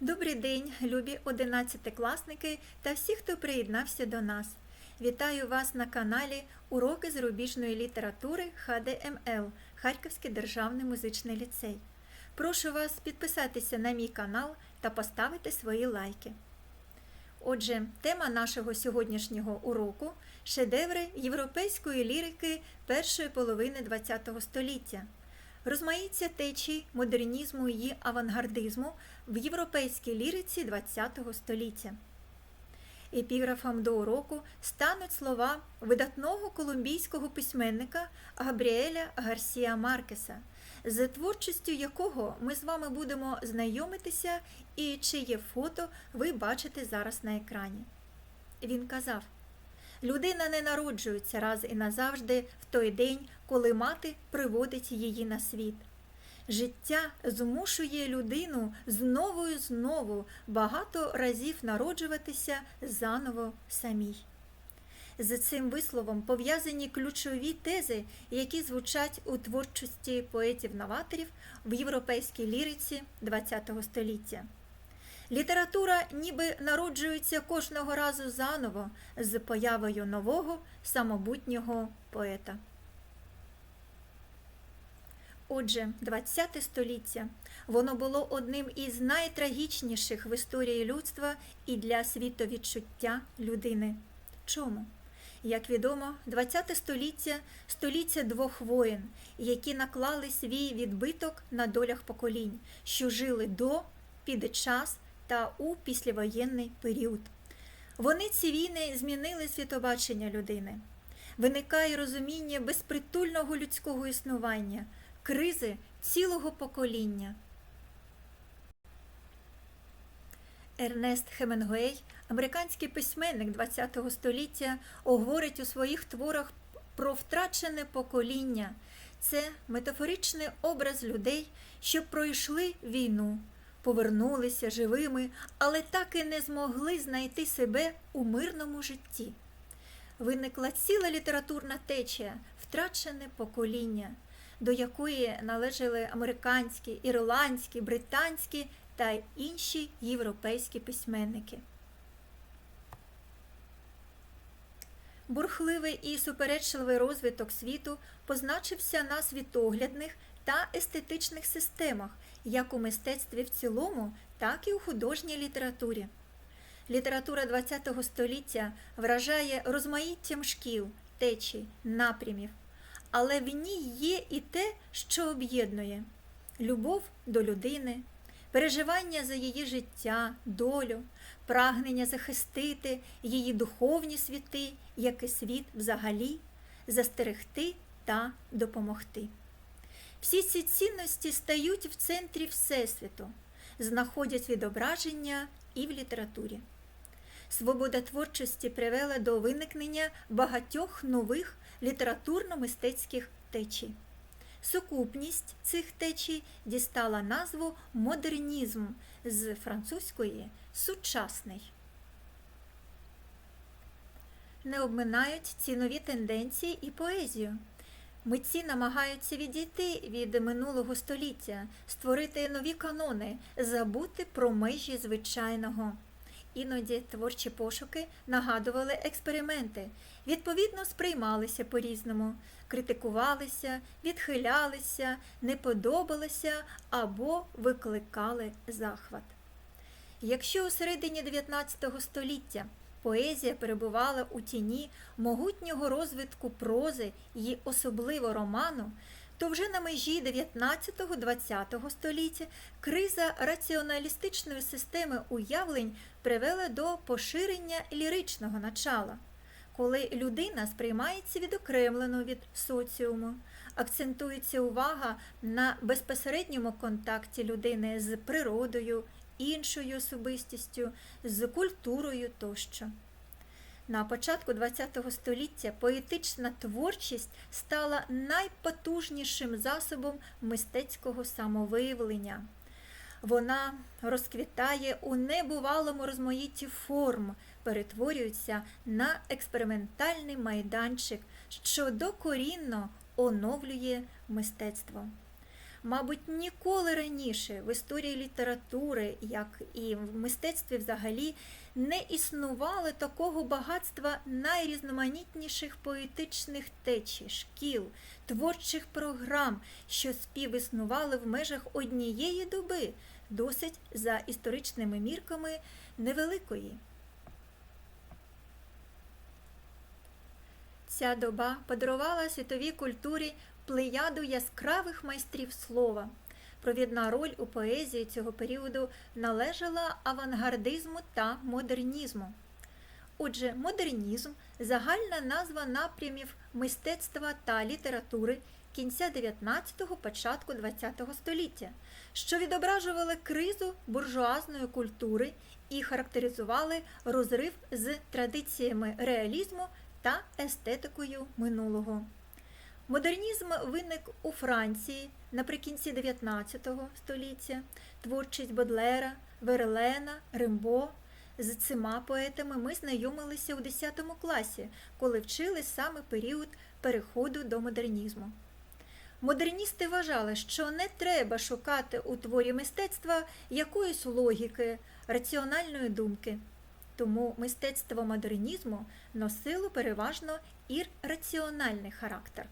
Добрий день, любі одинадцятикласники та всі, хто приєднався до нас. Вітаю вас на каналі Уроки зарубіжної літератури ХДМЛ Харківський державний музичний ліцей. Прошу вас підписатися на мій канал та поставити свої лайки. Отже, тема нашого сьогоднішнього уроку шедеври європейської лірики першої половини ХХ століття. Розмаїття течій модернізму і авангардизму в європейській ліриці ХХ століття. Епіграфом до уроку стануть слова видатного колумбійського письменника Габріеля Гарсія Маркеса, з творчістю якого ми з вами будемо знайомитися і чиє фото ви бачите зараз на екрані. Він казав: Людина не народжується раз і назавжди в той день, коли мати приводить її на світ. Життя змушує людину знову і знову багато разів народжуватися заново самій. З цим висловом пов'язані ключові тези, які звучать у творчості поетів-новаторів в європейській ліриці ХХ століття. Література ніби народжується кожного разу заново з появою нового самобутнього поета. Отже, ХХ століття воно було одним із найтрагічніших в історії людства і для світовідчуття людини. Чому? Як відомо, ХХ століття століття двох воєн, які наклали свій відбиток на долях поколінь, що жили до, під час та у післявоєнний період. Вони ці війни змінили світобачення людини. Виникає розуміння безпритульного людського існування, кризи цілого покоління. Ернест Хемінгуей, американський письменник ХХ століття, говорить у своїх творах про втрачене покоління. Це метафоричний образ людей, що пройшли війну, повернулися живими, але так і не змогли знайти себе у мирному житті. Виникла ціла літературна течія, втрачене покоління, до якої належали американські, ірландські, британські та інші європейські письменники. Бурхливий і суперечливий розвиток світу позначився на світоглядних та естетичних системах, як у мистецтві в цілому, так і у художній літературі. Література ХХ століття вражає розмаїттям шкіл, течій, напрямів, але в ній є і те, що об'єднує любов до людини, переживання за її життя, долю, прагнення захистити її духовні світи, як і світ взагалі, застерегти та допомогти. Всі ці цінності стають в центрі Всесвіту, знаходять відображення і в літературі. Свобода творчості привела до виникнення багатьох нових літературно-мистецьких течій. Сукупність цих течій дістала назву модернізм з французької сучасний. Не обминають ці нові тенденції і поезію. Митці намагаються відійти від минулого століття, створити нові канони, забути про межі звичайного. Іноді творчі пошуки нагадували експерименти, відповідно сприймалися по-різному, критикувалися, відхилялися, не подобалися або викликали захват. Якщо у середині 19 століття поезія перебувала у тіні могутнього розвитку прози і особливо роману, то вже на межі 19-20 століття криза раціоналістичної системи уявлень привела до поширення ліричного начала, коли людина сприймається відокремлено від соціуму, акцентується увага на безпосередньому контакті людини з природою, іншою особистістю, з культурою тощо. На початку ХХ століття поетична творчість стала найпотужнішим засобом мистецького самовиявлення. Вона розквітає у небувалому розмаїтті форм, перетворюється на експериментальний майданчик, що докорінно оновлює мистецтво. Мабуть, ніколи раніше в історії літератури, як і в мистецтві взагалі, не існувало такого багатства найрізноманітніших поетичних течій, шкіл, творчих програм, що співіснували в межах однієї доби, досить за історичними мірками невеликої. Ця доба подарувала світовій культурі плеяду яскравих майстрів слова. Провідна роль у поезії цього періоду належала авангардизму та модернізму. Отже, модернізм загальна назва напрямів мистецтва та літератури кінця 19-го, початку 20-го століття, що відображували кризу буржуазної культури і характеризували розрив з традиціями реалізму та естетикою минулого. Модернізм виник у Франції наприкінці 19 століття, творчість Бодлера, Верлена, Римбо. З цими поетами ми знайомилися у 10 класі, коли вчили саме період переходу до модернізму. Модерністи вважали, що не треба шукати у творі мистецтва якоїсь логіки, раціональної думки. Тому мистецтво модернізму носило переважно ірраціональний характер.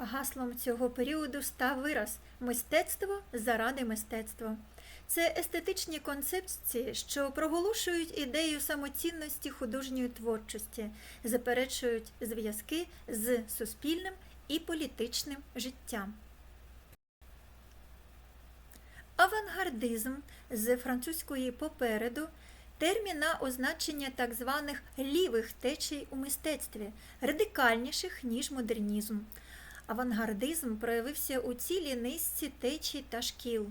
Гаслом цього періоду став вираз мистецтво заради мистецтва. Це естетичні концепції, що проголошують ідею самоцінності художньої творчості, заперечують зв'язки з суспільним і політичним життям. Авангардизм з французької попереду термін на означення так званих лівих течій у мистецтві, радикальніших, ніж модернізм. Авангардизм проявився у цілій низці течій та шкіл.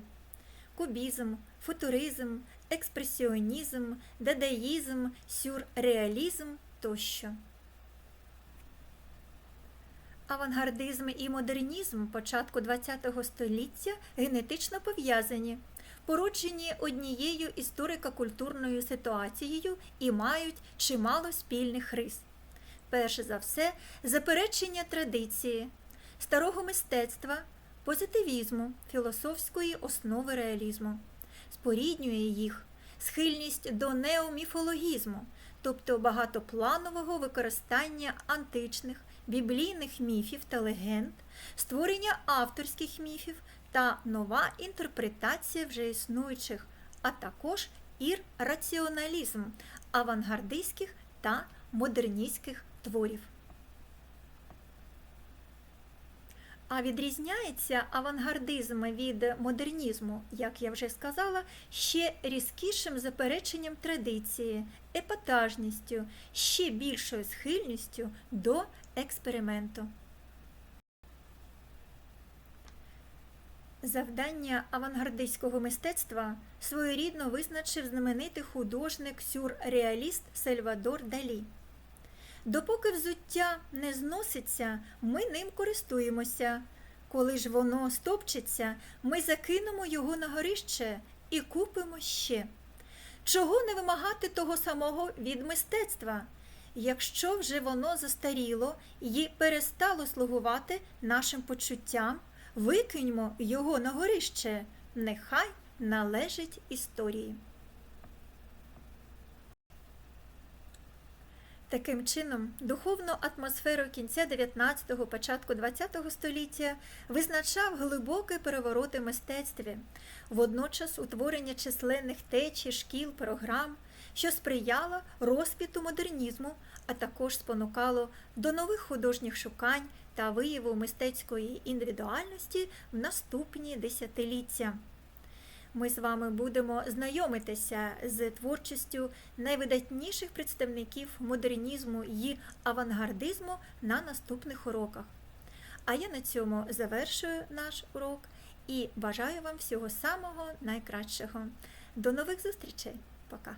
Кубізм, футуризм, експресіонізм, дадаїзм, сюрреалізм тощо. Авангардизм і модернізм початку ХХ століття генетично пов'язані, породжені однією історико-культурною ситуацією і мають чимало спільних рис. Перш за все, заперечення традиції, старого мистецтва, позитивізму, філософської основи реалізму, споріднює їх схильність до неоміфологізму, тобто багатопланового використання античних біблійних міфів та легенд, створення авторських міфів та нова інтерпретація вже існуючих, а також ір-раціоналізм авангардистських та модерністських творів. А відрізняється авангардизм від модернізму, як я вже сказала, ще різкішим запереченням традиції, епатажністю, ще більшою схильністю до експерименту. Завдання авангардистського мистецтва своєрідно визначив знаменитий художник сюрреаліст Сальвадор Далі. Допоки взуття не зноситься, ми ним користуємося. Коли ж воно стопчеться, ми закинемо його на горище і купимо ще. Чого не вимагати того самого від мистецтва? Якщо вже воно застаріло і перестало слугувати нашим почуттям, викиньмо його на горище, нехай належить історії. Таким чином, духовну атмосферу кінця 19-го, початку 20-го століття визначав глибокий переворот у мистецтві, водночас утворення численних течій, шкіл, програм, що сприяло розквіту модернізму, а також спонукало до нових художніх шукань та вияву мистецької індивідуальності в наступні десятиліття. Ми з вами будемо знайомитися з творчістю найвидатніших представників модернізму і авангардизму на наступних уроках. А я на цьому завершую наш урок і бажаю вам всього самого найкращого. До нових зустрічей! Пока!